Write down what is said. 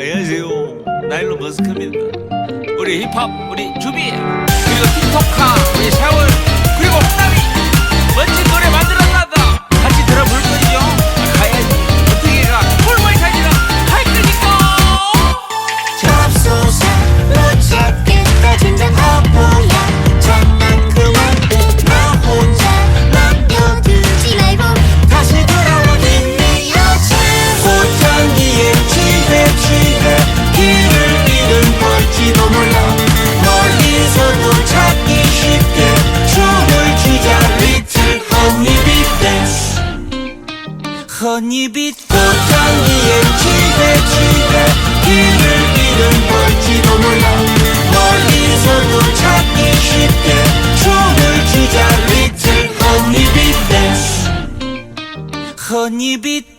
안녕하세요. 나일론 머스크입니다. 우리 힙합, 우리 주비, 그리고 틱톡 허니빛 꽃향기에 취해 취해 길을 잃은 걸지도 몰라. 멀리서도 찾기 쉽게 춤을 추자 Little Honeybee Dance. 허니빛